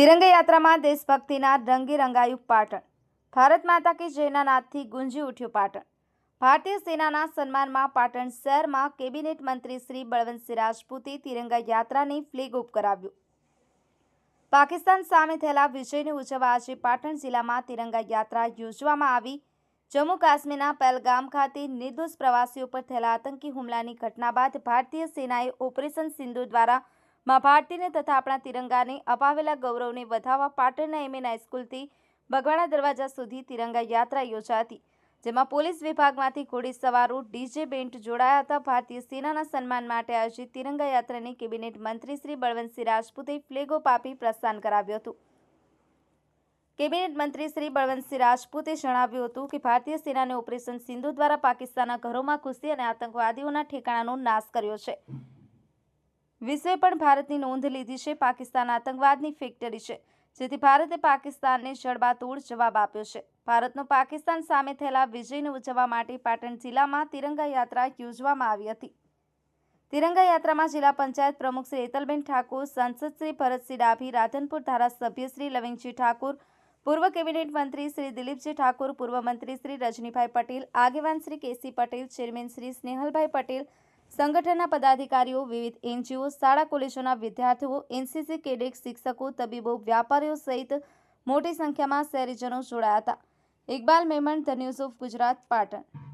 તિરંગા યાત્રામાં દેશભક્તિના રંગે રંગાયું પાટણ. ભારત માતા કે જયના નાદથી ગુંજી ઉઠ્યું પાટણ. ભારતીય સેનાના સન્માનમાં પાટણ શહેરમાં કેબિનેટ મંત્રી શ્રી બળવંતસિંહ રાજપૂતે તિરંગા યાત્રાને ફ્લેગ ઓફ કરાવ્યું. પાકિસ્તાન સામે થયેલા વિજયને ઉજવવા આજે પાટણ જિલ્લામાં તિરંગા યાત્રા યોજવામાં આવી. જમ્મુ કાશ્મીરના પહેલગામ ખાતે નિર્દોષ પ્રવાસીઓ પર થયેલા આતંકી હુમલાની ઘટના બાદ ભારતીય સેનાએ ઓપરેશન સિંધુ દ્વારા મા ભારતીને તથા આપણા તિરંગાને અપાવેલા ગૌરવને વધાવવા પાટણના એમએન હાઈસ્કૂલથી બગવાડા દરવાજા સુધી તિરંગા યાત્રા યોજાતી, જેમાં પોલીસ વિભાગમાંથી ઘોડી સવારો, ડીજે બેન્ટ જોડાયા હતા. ભારતીય સેનાના સન્માન માટે આયોજિત તિરંગા યાત્રાને કેબિનેટ મંત્રી શ્રી બળવંતસિંહ રાજપૂતે ફ્લેગ ઓફ આપી પ્રસ્થાન કરાવ્યું હતું. કેબિનેટ મંત્રી શ્રી બળવંતસિંહ રાજપૂતે જણાવ્યું હતું કે, ભારતીય સેનાને ઓપરેશન સિંધુ દ્વારા પાકિસ્તાનના ઘરોમાં ઘૂસી અને આતંકવાદીઓના ઠેકાણાનો નાશ કર્યો છે. વિશ્વે પણ ભારતની નોંધ લીધી છે. પાકિસ્તાન આતંકવાદની ફેક્ટરી છે, જેથી ભારતે પાકિસ્તાનને જડબાતોડ જવાબ આપ્યો છે. ભારતનો પાકિસ્તાન સામે થયેલા વિજયને ઉજવવા માટે પાટણ જિલ્લામાં તિરંગા યાત્રા યોજવામાં આવી હતી. તિરંગા યાત્રામાં જિલ્લા પંચાયત પ્રમુખ શ્રી એતલબેન ઠાકોર, સાંસદ શ્રી ભરતસિંહ ડાભી, રાધનપુર ધારાસભ્ય શ્રી લવિંગજી ઠાકોર, પૂર્વ કેબિનેટ મંત્રી શ્રી દિલીપજી ઠાકોર, પૂર્વ મંત્રી શ્રી રજનીભાઈ પટેલ, આગેવાન Shri K C Patel, chairman Shri Snehalbhai Patel સંગઠનના પદાધિકારીઓ, વિવિધ એનજીઓ, શાળા કોલેજોના વિદ્યાર્થીઓ, એનસીસી કેડેટ શિક્ષકો, તબીબો, વ્યાપારીઓ સહિત મોટી સંખ્યામાં શહેરીજનો જોડાયા હતા. Iqbal Memon, the news of Gujarat, Patan.